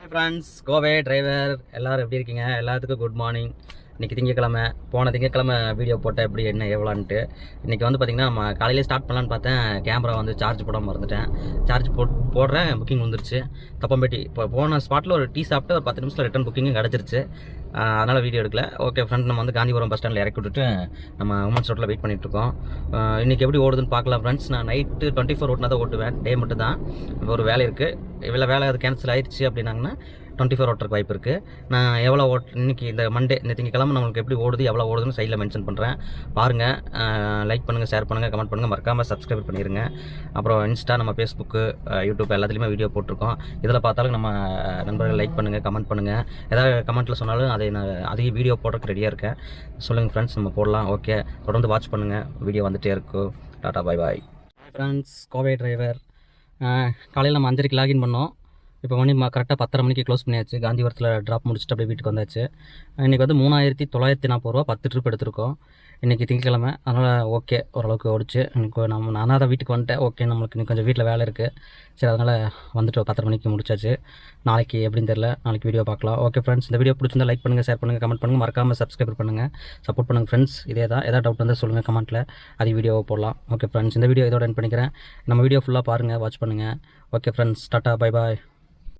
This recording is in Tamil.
ஃப்ரெண்ட்ஸ் கோவே டிரைவர் எல்லாரும் எப்படி இருக்கீங்க? எல்லாத்துக்கும் குட் மார்னிங் இன்றைக்கி திங்கக்கிழமை போன திங்கக்கிழமை வீடியோ போட்டேன் எப்படி என்ன எவ்வளோன்ட்டு. இன்றைக்கி வந்து பார்த்திங்கன்னா நம்ம காலையிலே ஸ்டார்ட் பண்ணலான்னு பார்த்தேன். கேமரா வந்து சார்ஜ் போடாமல் மறந்துட்டேன். சார்ஜ் போட் போடுறேன் புக்கிங் வந்துருச்சு. தப்பம்பேட்டி இப்போ போன ஸ்பாட்டில் ஒரு டீ சாப்பிட்டு ஒரு பத்து நிமிஷத்தில் ரிட்டன் புக்கிங்கும் கிடச்சிருச்சு. அதனால் வீடியோ எடுக்கல. ஓகே ஃப்ரெண்ட் நம்ம வந்து காந்திபுரம் பஸ் ஸ்டாண்டில் இறக்கி விட்டுட்டு நம்ம உமன்ஸ் ரோட்டில் வெயிட் பண்ணிகிட்ருக்கோம் இன்றைக்கி எப்படி ஓடுதுன்னு பார்க்கலாம் ஃப்ரெண்ட்ஸ் நான் நைட்டு டுவெண்ட்டி ஃபோர் ஓட்டினா தான் ஓட்டுவேன். டே மட்டும் தான். இப்போ ஒரு வேலை இருக்குது இவ்வளோ வேலை அது கேன்சல் ஆயிடுச்சு அப்படின்னாங்கன்னா டுவெண்ட்டி ஃபோர் ஓட்டுறக்கு வாய்ப்பு இருக்குது நான் எவ்வளோ ஓட் இன்னைக்கு இந்த மண்டே இந்த திங்கக்கிழமை நம்மளுக்கு எப்படி ஓடுது எவ்வளோ ஓடுதுன்னு சைடில் மென்ஷன் பண்ணுறேன் பாருங்கள் லைக் பண்ணுங்கள் ஷேர் பண்ணுங்கள் கமெண்ட் பண்ணுங்கள் மறக்காமல் சப்ஸ்கிரைப் பண்ணிடுங்க அப்புறம் இன்ஸ்டா நம்ம ஃபேஸ்புக்கு யூடியூப் எல்லாத்துலேயுமே வீடியோ போட்டிருக்கோம். இதில் பார்த்தாலும் நம்ம நண்பர்கள் லைக் பண்ணுங்கள் கமெண்ட் பண்ணுங்கள் ஏதாவது கமெண்ட்டில் சொன்னாலும் அதை நான் அதிக வீடியோ போடுறதுக்கு ரெடியாக இருக்கேன். சொல்லுங்கள் ஃப்ரெண்ட்ஸ் நம்ம போடலாம். ஓகே தொடர்ந்து வாட்ச் பண்ணுங்கள் வீடியோ வந்துகிட்டே இருக்கும். Tata bye bye friends Kovai driver காலையில் நம்ம அஞ்சரைக்கு லாகின் பண்ணோம். இப்போ மணி கரெக்டாக பத்தரை மணிக்கு க்ளோஸ் பண்ணியாச்சு. காந்திபுரத்தில் ட்ராப் முடிச்சுட்டு அப்படியே வீட்டுக்கு வந்தாச்சு. இன்றைக்கி வந்து மூணாயிரத்தி தொள்ளாயிரத்தி நாற்பது ரூபா பத்து ட்ரிப் எடுத்திருக்கோம். இன்றைக்கி திங்கக்கிழமை. அதனால் ஓகே ஓரளவுக்கு ஓடிச்சு. எனக்கு நம்ம நானாக தான் வீட்டுக்கு வந்துட்டேன். ஓகே நம்மளுக்கு இன்னும் கொஞ்சம் வீட்டில் வேலை இருக்குது சரி அதனால் வந்துட்டு பத்தரை மணிக்கு முடிச்சாச்சு. நாளைக்கு எப்படின்னு தெரில நாளைக்கு வீடியோ பார்க்கலாம். ஓகே ஃப்ரெண்ட்ஸ் இந்த வீடியோ பிடிச்சிருந்தா லைக் பண்ணுங்கள் ஷேர் பண்ணுங்கள் கமெண்ட் பண்ணுங்கள் மறக்காமல் சப்ஸ்கிரைப் பண்ணுங்கள் சப்போர்ட் பண்ணுங்கள் ஃப்ரெண்ட்ஸ் இதே தான். ஏதாவது டவுட் இருந்தால் சொல்லுங்கள் கமெண்ட்டில் அது வீடியோவை போடலாம். ஓகே ஃப்ரெண்ட்ஸ் இந்த வீடியோ இதோட என் பண்ணிக்கிறேன். நம்ம வீடியோ ஃபுல்லாக பாருங்கள் வாட்ச் பண்ணுங்கள் okay friends tata bye bye